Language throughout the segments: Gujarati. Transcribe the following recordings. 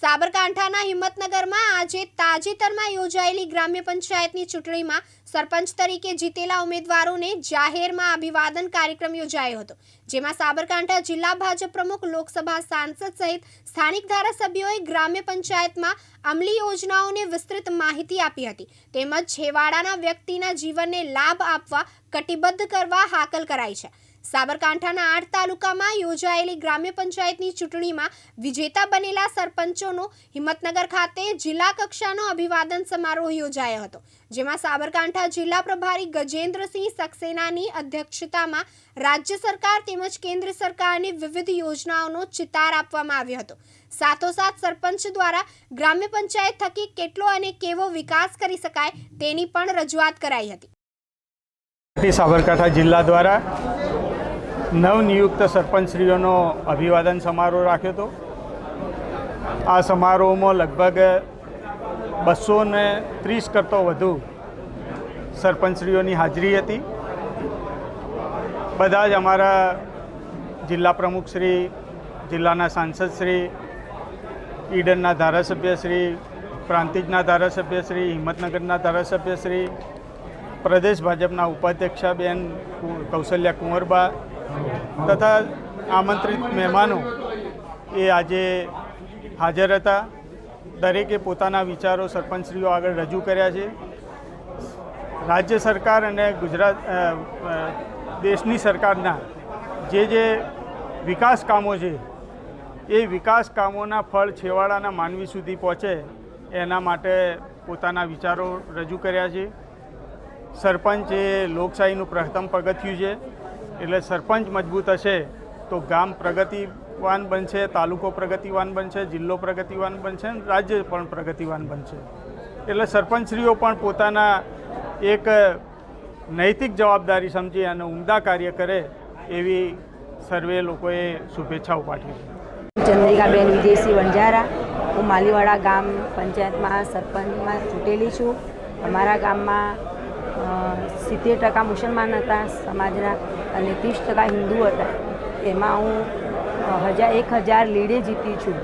સાબરકાંઠાના હિંમતનગરમાં આજે તાજેતરમાં યોજાયેલી ગ્રામ્ય પંચાયતની ચૂંટણીમાં સરપંચ તરીકે જીતેલા ઉમેદવારોને જાહેરમાં અભિવાદન કાર્યક્રમ યોજાયો હતો, જેમાં સાબરકાંઠા જિલ્લા ભાજપ પ્રમુખ, લોકસભા સાંસદ સહિત સ્થાનિક ધારાસભ્યોએ ગ્રામ્ય પંચાયતમાં અમલી યોજનાઓને વિસ્તૃત માહિતી આપી હતી, તેમજ છેવાડાના વ્યક્તિના જીવનને લાભ આપવા કટિબદ્ધ કરવા હાકલ કરાઈ છે. સાબરકાંઠાના આઠ તાલુકામાં યોજાયેલી ગ્રામ્ય પંચાયતની ચૂંટણીમાં વિજેતા બનેલા સરપંચોનો હિંમતનગર ખાતે જિલ્લા કક્ષાનો અભિવાદન સમારોહ યોજાયો હતો, જેમાં સાબરકાંઠા જિલ્લા પ્રભારી ગજેન્દ્રસિંહ સક્સેનાની અધ્યક્ષતામાં રાજ્ય સરકાર તેમજ કેન્દ્ર સરકારની વિવિધ યોજનાઓનો ચિતાર આપવામાં આવ્યો હતો. સાથોસાથ સરપંચ દ્વારા ગ્રામ્ય પંચાયત થકી કેટલો અને કેવો વિકાસ કરી શકાય તેની પણ રજૂઆત કરાઈ હતી. સાબરકાંઠા જિલ્લા દ્વારા નવનિયુક્ત સરપંચશ્રીઓનો અભિવાદન સમારોહ રાખ્યો હતો. આ સમારોહમાં લગભગ બસો ને ત્રીસ કરતો વધુ સરપંચશ્રીઓની હાજરી હતી. બધા જ અમારા જિલ્લા પ્રમુખશ્રી જિલ્લાના સાંસદશ્રી ઈડનના ધારાસભ્યશ્રી પ્રાંતિજના ધારાસભ્યશ્રી હિંમતનગરના ધારાસભ્યશ્રી પ્રદેશ ભાજપના ઉપાધ્યક્ષા બેન કૌશલ્યા કુંવરબા તથા આમંત્રિત મહેમાનો એ આજે હાજર હતા. દરેકે પોતાના વિચારો સરપંચશ્રીઓ આગળ રજૂ કર્યા છે. રાજ્ય સરકાર અને ગુજરાત દેશની સરકારના જે જે વિકાસ કામો છે, એ વિકાસ કામોના ફળ છેવાડાના માનવી સુધી પહોંચે એના માટે પોતાના વિચારો રજૂ કર્યા છે. સરપંચ એ લોકશાહીનું પ્રથમ પગથિયું છે. એટલે સરપંચ મજબૂત હશે તો ગામ પ્રગતિવાન બનશે, તાલુકો પ્રગતિવાન બનશે, જિલ્લો પ્રગતિવાન બનશે અને રાજ્ય પણ પ્રગતિવાન બનશે. એટલે સરપંચશ્રીઓ પણ પોતાના એક નૈતિક જવાબદારી સમજી અને ઉમદા કાર્ય કરે એવી સર્વે લોકોએ શુભેચ્છાઓ પાઠવી છે. ચંદ્રિકાબેન વિદેશી વણઝારા હું માલીવાડા ગામ પંચાયતમાં સરપંચમાં ચૂંટેલી છું. અમારા ગામમાં સિત્તેર ટકા મુસલમાન હતા, સમાજના અને ત્રીસ ટકા હિન્દુ હતા. એમાં હું હજાર એક હજાર લીડે જીતી છું.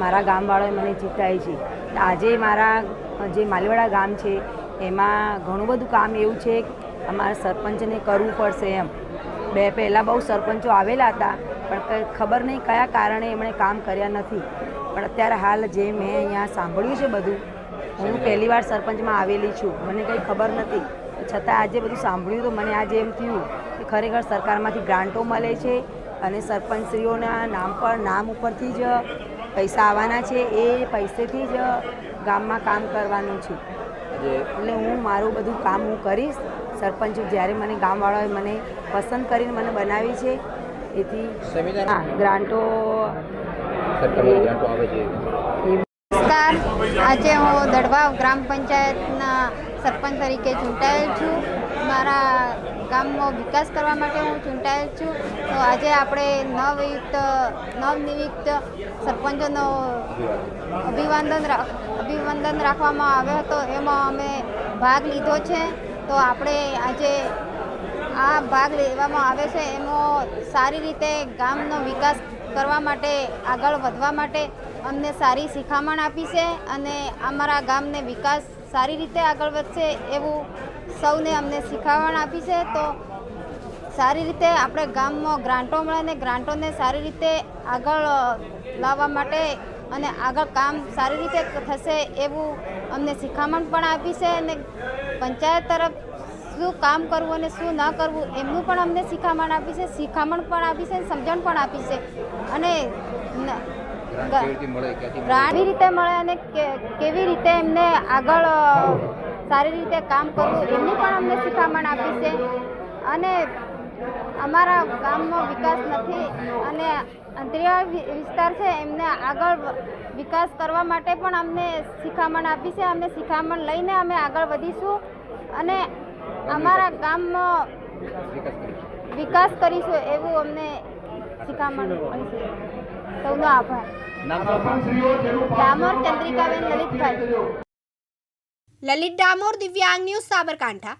મારા ગામવાળાએ મને જીતાય છે. આજે મારા જે માલીવાડા ગામ છે, એમાં ઘણું બધું કામ એવું છે અમારા સરપંચને કરવું પડશે એમ. બે પહેલાં બહુ સરપંચો આવેલા હતા, પણ ખબર નહીં કયા કારણે એમણે કામ કર્યા નથી. પણ અત્યારે હાલ જે મેં અહીંયા સાંભળ્યું છે બધું, હું પહેલી વાર સરપંચમાં આવેલી છું. મને કંઈ ખબર નથી. છતાં આજે બધું સાંભળ્યું તો મને આજે એમ થયું કે ખરેખર સરકારમાંથી ગ્રાન્ટો મળે છે અને સરપંચશ્રીઓના નામ પર નામ ઉપરથી જ પૈસા આવવાના છે એ પૈસેથી જ ગામમાં કામ કરવાનું છે. એટલે હું મારું બધું કામ હું કરીશ. સરપંચ જ્યારે મને ગામવાળાએ મને પસંદ કરીને મને બનાવી છે એથી હા ગ્રાન્ટો સરકારની ગ્રાન્ટો આવે છે. નમસ્કાર. આજે હું દડવાવ ગ્રામ પંચાયતના સરપંચ તરીકે ચૂંટાયેલ છું. મારા ગામનો વિકાસ કરવા માટે હું ચૂંટાયેલ છું. તો આજે આપણે નવયુક્ત નવનિયુક્ત સરપંચોનો અભિવાદન અભિવંદન રાખવામાં આવ્યો હતો. એમાં અમે ભાગ લીધો છે. તો આપણે આજે આ ભાગ લેવામાં આવે છે. એમાં સારી રીતે ગામનો વિકાસ કરવા માટે, આગળ વધવા માટે અમને સારી શિખામણ આપી છે અને અમારા ગામને વિકાસ સારી રીતે આગળ વધશે એવું સૌને અમને શીખાવણ આપી છે. તો સારી રીતે આપણે ગામમાં ગ્રાન્ટો મળે ને ગ્રાન્ટોને સારી રીતે આગળ લાવવા માટે અને આગળ કામ સારી રીતે થશે એવું અમને શિખામણ પણ આપી છે અને પંચાયત તરફ શું કામ કરવું અને શું ન કરવું એમનું પણ અમને શિખામણ આપી છે, શિખામણ પણ આપી છે સમજણ પણ આપી છે. અને કેવી રીતે મળે અને કે- કેવી રીતે એમને આગળ સારી રીતે કામ કરવું એમની પણ અમને શિખામણ આપી છે. અને અમારા ગામમાં વિકાસ નથી અને અંતરિયાળ વિસ્તાર છે એમને આગળ વિકાસ કરવા માટે પણ અમને શિખામણ આપી છે. અમને શિખામણ લઈને અમે આગળ વધીશું અને અમારા કરીશું. વિકાસ કરીશું એવું અમને શિખામણ મળી છે. સૌનો આભાર. ડામોર ચંદ્રિકાબેન લલિતભાઈ. લલિત ડામોર દિવ્યાંગ ન્યૂઝ સાબરકાંઠા.